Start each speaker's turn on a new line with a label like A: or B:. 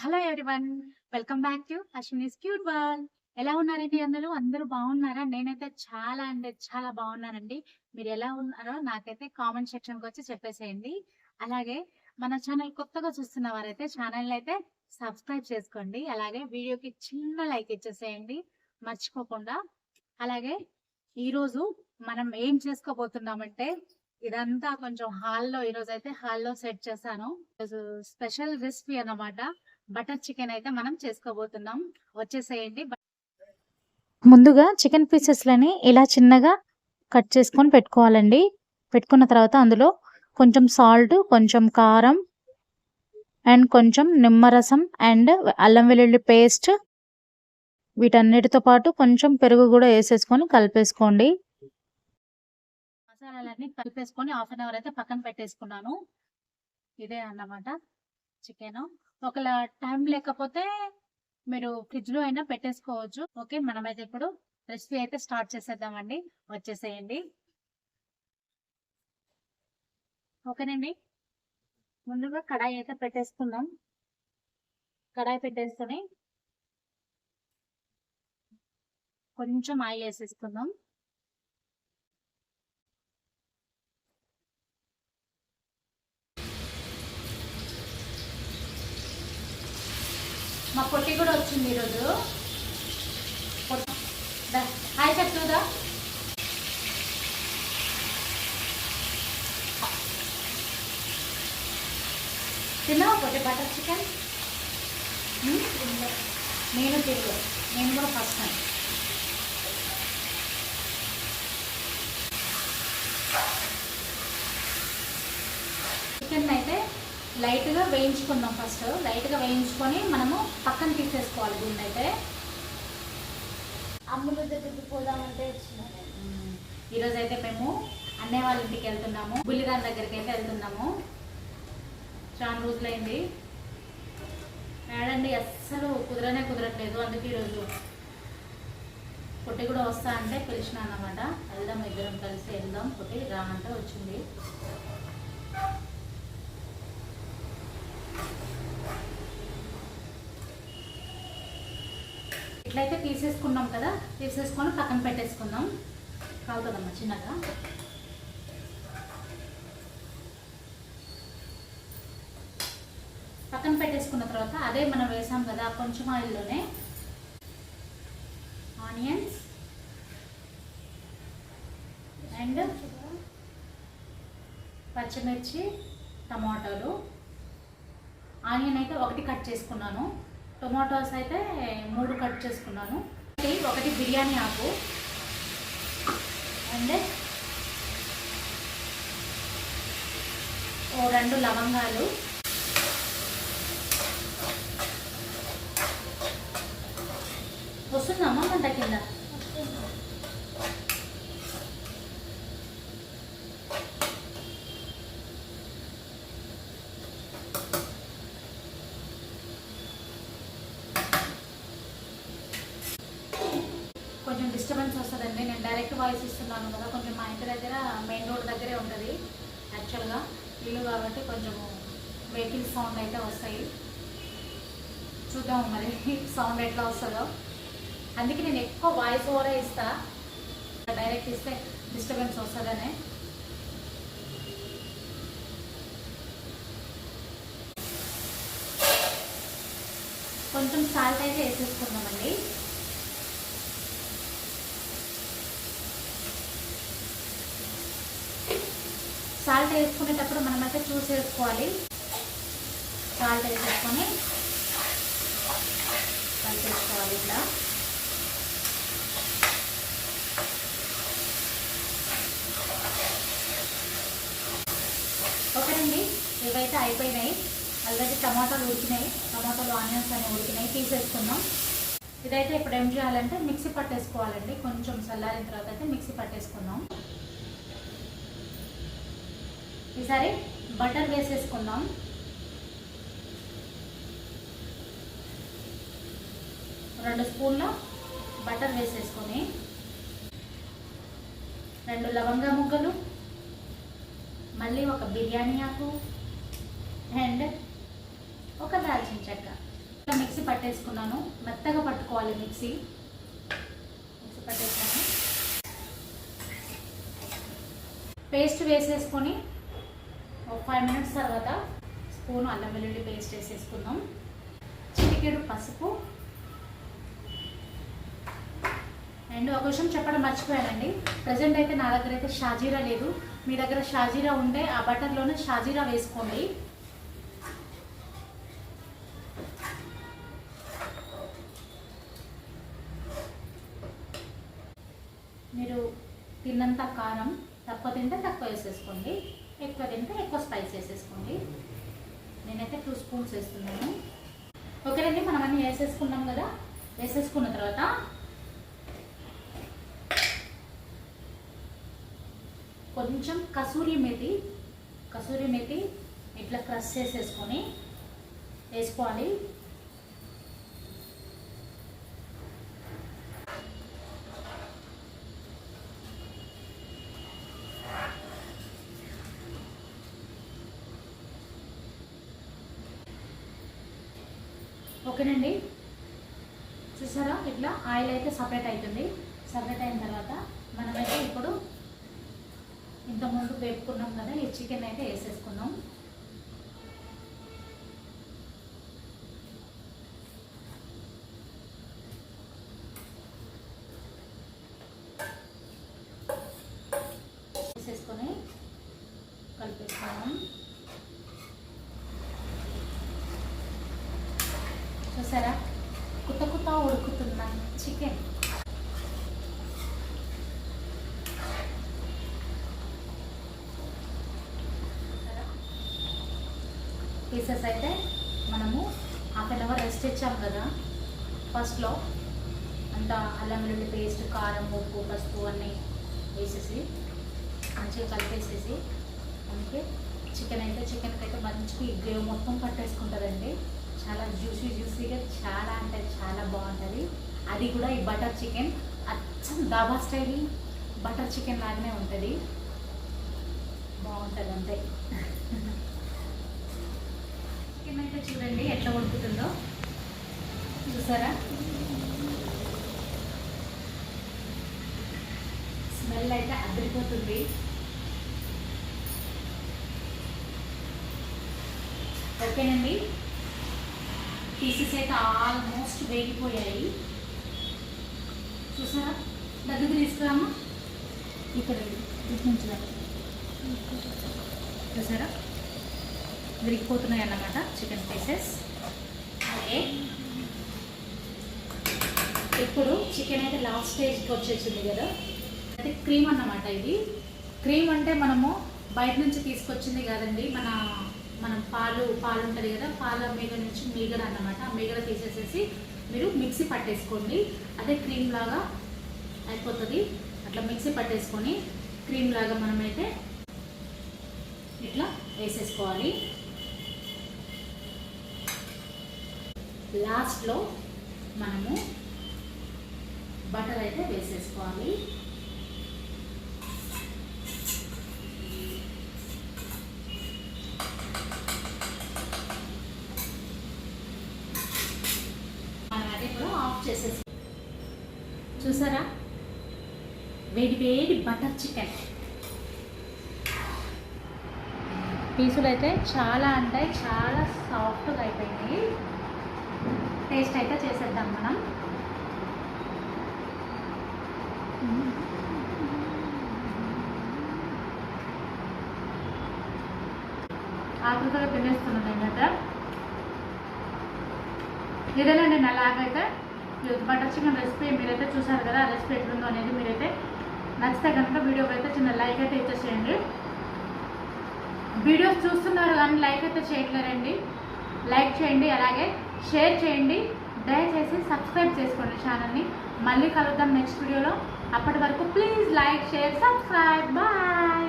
A: Hello everyone welcome back to Ashwini's cute world. ఎలా ఉన్నారండి అందరూ? అందరూ బాగున్నారా? నేనైతే చాలా అంటే చాలా బాగున్నానండి. మీరు ఎలా ఉన్నారో నాకైతే కామెంట్ సెక్షన్కి వచ్చి చెప్పేసేయండి. అలాగే మన ఛానల్ కొత్తగా చూస్తున్న వారైతే ఛానల్ అయితే సబ్స్క్రైబ్ చేసుకోండి. అలాగే వీడియోకి చిన్న లైక్ ఇచ్చేసేయండి. మర్చిపోకుండా. అలాగే ఈరోజు మనం ఏం చేసుకోబోతున్నామంటే ఇదంతా కొంచెం హాల్లో ఈరోజు అయితే హాల్లో సెట్ చేశాను. స్పెషల్ రెసిపీ అన్నమాట. బటర్ చికెన్ అయితే మనం చేసుకోబోతున్నాం. వచ్చేసేయండి.
B: ముందుగా చికెన్ పీసెస్లని ఇలా చిన్నగా కట్ చేసుకొని పెట్టుకోవాలండి. పెట్టుకున్న తర్వాత అందులో కొంచెం సాల్ట్ కొంచెం కారం అండ్ కొంచెం నిమ్మరసం అండ్ అల్లం వెల్లుల్లి పేస్ట్. వీటన్నిటితో పాటు కొంచెం పెరుగు కూడా వేసేసుకొని కలిపేసుకోండి.
A: మసాలాలన్నీ కలిపేసుకొని హాఫ్ అన్ అవర్ అయితే పక్కన పెట్టేసుకున్నాను. ఇదే అన్నమాట చికెన్. ఒకవేళ టైం లేకపోతే మీరు ఫ్రిడ్జ్లో అయినా పెట్టేసుకోవచ్చు. ఓకే మనమైతే ఇప్పుడు రెసిపీ అయితే స్టార్ట్ చేసేద్దామండి. వచ్చేసేయండి. ఓకేనండి. ముందుగా కడాయి అయితే పెట్టేసుకుందాం. కడాయి పెట్టేసుకొని కొంచెం ఆయిల్ వేసేసుకుందాం. మా పొట్టి కూడా వచ్చింది ఈరోజు. హాయ్ చెప్తుందా తిన్నావా పొట్టి బటర్ చికెన్? నేను తిరుగు నేను కూడా ఫస్ట్ టైం చికెన్ అయితే లైట్గా వేయించుకుందాం ఫస్ట్. లైట్గా వేయించుకొని మనము పక్కన తీసేసుకోవాలి దీన్ని అయితే.
C: అమ్ముల దగ్గరికి పోదామంటే
A: ఈరోజు అయితే మేము అన్నయ్య వాళ్ళ ఇంటికి వెళ్తున్నాము. బుల్లిగాన్ దగ్గరికి అయితే వెళ్తున్నాము. చాలా రోజులైంది. ఏడండి అస్సలు కుదరనే కుదరట్లేదు. అందుకే ఈరోజు పుట్టి కూడా వస్తా అంటే పిలిచిన అన్నమాట వెళ్దాం ఇద్దరం కలిసి వెళ్దాం. పుట్టి రా అంటే వచ్చింది. ఇట్లయితే తీసేసుకున్నాం కదా తీసేసుకొని పక్కన పెట్టేసుకుందాం. కాలుతుందమ్మా చిన్నగా. పక్కన పెట్టేసుకున్న తర్వాత అదే మనం వేసాం కదా కొంచెం ఆయిల్లోనే. ఆనియన్స్. అండ్ పచ్చిమిర్చి టమాటోలు. ఆనియన్ అయితే ఒకటి కట్ చేసుకున్నాను. టొమాటోస్ అయితే మూడు కట్ చేసుకున్నాను. ఒకటి ఒకటి బిర్యానీ ఆకు. అండ్ ఓ రెండు లవంగాలు. వస్తుందమ్మా మంట కింద కొంచెం డిస్టర్బెన్స్ వస్తుందండి నేను డైరెక్ట్ వాయిస్ ఇస్తున్నాను కదా కొంచెం మా ఇంటి దగ్గర మెయిన్ రోడ్ దగ్గరే ఉంటుంది యాక్చువల్గా ఇల్లు కాబట్టి కొంచెం వెహికల్ సౌండ్ అయితే వస్తాయి. చూద్దాం మరి సౌండ్ ఎట్లా వస్తుందో. అందుకే నేను ఎక్కువ వాయిస్ ఓవరే ఇస్తా. డైరెక్ట్ ఇస్తే డిస్టర్బెన్స్ వస్తుందనే. కొంచెం సాల్ట్ అయితే వేసేసుకుందామండి. సాల్ట్ వేసుకునేటప్పుడు మనమైతే చూసి వేసుకోవాలి. సాల్ట్ వేసేసుకొని కలిపేసుకోవాలి ఇట్లా. ఓకేనండి ఇవైతే అయిపోయినాయి. ఆల్రెడీ టమాటాలు ఉడికినాయి. టమాటాలు ఆనియన్స్ అనేవి ఉడికినాయి. తీసేసుకుందాం. ఇదైతే ఇప్పుడు ఏం చేయాలంటే మిక్సీ పట్టేసుకోవాలండి. కొంచెం చల్లారిన తర్వాత అయితే మిక్సీ పట్టేసుకుందాం. ఈసారి బటర్ వేసేసుకుందాం. రెండు స్పూన్ల బటర్ వేసేసుకొని రెండు లవంగా ముగ్గలు మళ్ళీ ఒక బిర్యానీ ఆకు అండ్ ఒక దాల్చిన చెక్క. మిక్సీ పట్టేసుకున్నాను. మెత్తగా పట్టుకోవాలి మిక్సీ. మిక్సీ పట్టేసుకున్నాను. పేస్ట్ వేసేసుకొని ఒక ఫైవ్ మినిట్స్ తర్వాత స్పూన్ అల్లం వెల్లుల్లి పేస్ట్ వేసేసుకుందాం. చిటికెడు పసుపు. అండ్ ఒక విషయం చెప్పడం మర్చిపోయానండి. ప్రజెంట్ అయితే నా దగ్గర అయితే షాజీరా లేదు. మీ దగ్గర షాజీరా ఉంటే ఆ బటర్లోనే షాజీరా వేసుకోండి. మీరు తిన్నంత కారం తక్కువ తింటే తక్కువ వేసేసుకోండి. ఎక్కువ తింటే ఎక్కువ స్పైస్ వేసేసుకోండి. నేనైతే టూ స్పూన్స్ వేస్తున్నాను. ఓకేనండి మనం అన్నీ వేసేసుకున్నాం కదా. వేసేసుకున్న తర్వాత కొంచెం కసూరి మెతి కసూరి మెతి ఇట్లా క్రష్ చేసేసుకొని వేసుకోవాలి. ఓకేనండి. చూసారా? ఇట్లా ఆయిల్ అయితే సపరేట్ అవుతుంది సపరేట్ అయిన తర్వాత మనమైతే ఇప్పుడు ఇంతకుముందు వేపుకున్నాం కదా ఈ చికెన్ అయితే వేసేసుకున్నాం. వేసేసుకొని కలిపేసుకున్నాం చూసారా? కుత్త కుత్త ఉడుకుతున్న చికెన్. పీసెస్ అయితే మనము హాఫ్ అన్ అవర్ రెస్ట్ ఇచ్చాం కదా. ఫస్ట్లో అంతా అల్లం వెల్లుల్లి పేస్ట్ కారం ఉప్పు పసుపు అన్నీ వేసేసి మంచిగా కలిపేసేసి అందుకే చికెన్ అయితే చికెన్కి అయితే మంచిగా ఈ గ్రేవ్ మొత్తం పట్టేసుకుంటుందండి చాలా జ్యూసీ జ్యూసీగా చాలా అంటే చాలా బాగుంటుంది అది కూడా ఈ బటర్ చికెన్. అచ్చం దాబా స్టైల్ బటర్ చికెన్ లాగానే ఉంటుంది. బాగుంటుంది అంతే. చికెన్ అయితే చూడండి ఎట్లా ఉడుకుతుందో. చూసారా? స్మెల్ అయితే అదిరిపోతుంది. ఓకేనండి? పీసెస్ అయితే ఆల్మోస్ట్ వేగిపోయాయి. చూసారా? దగ్గర తీసుకురామా ఇక్కడ ఇటు నుంచి చూసారా? విరిగిపోతున్నాయి అన్నమాట చికెన్ పీసెస్. ఓకే ఇప్పుడు చికెన్ అయితే లాస్ట్ స్టేజ్కి వచ్చేసింది కదా. అయితే క్రీమ్ అన్నమాట ఇది. క్రీమ్ అంటే మనము బయట నుంచి తీసుకొచ్చింది కాదండి. మన మనం పాలు పాలు ఉంటుంది కదా. పాల మీద నుంచి మీగడ అన్నమాట. ఆ మీగడ తీసేసేసి మీరు మిక్సీ పట్టేసుకోండి. అదే క్రీమ్ లాగా అయిపోతుంది. అట్లా మిక్సీ పట్టేసుకొని క్రీమ్ లాగా మనమైతే ఇట్లా వేసేసుకోవాలి. లాస్ట్లో మనము బటర్ అయితే వేసేసుకోవాలి మనం అది కూడా ఆఫ్ చేసేసి. చూసారా? వేడి వేడి బటర్ చికెన్. పీసులు అయితే చాలా అంటే చాలా సాఫ్ట్గా అయిపోయింది. టేస్ట్ అయితే చేసేద్దాం మనం. ఆతృతగా తినేస్తున్నాను నేనైతే. ఇదేనండి నా అయితే బటర్ చికెన్ రెసిపీ మీరైతే చూసారు కదా ఆ రెసిపీ ఎట్లుందో అనేది మీరైతే నచ్చితే కనుక వీడియోకి అయితే చిన్న లైక్ అయితే ఇచ్చేసేయండి. వీడియోస్ చూస్తున్నారు కానీ లైక్ అయితే చేయట్లేరండి లైక్ చేయండి అలాగే షేర్ చేయండి. దయచేసి సబ్స్క్రైబ్ చేసుకోండి ఛానల్ని మళ్ళీ కలుద్దాం నెక్స్ట్ వీడియోలో అప్పటి వరకు please like share subscribe bye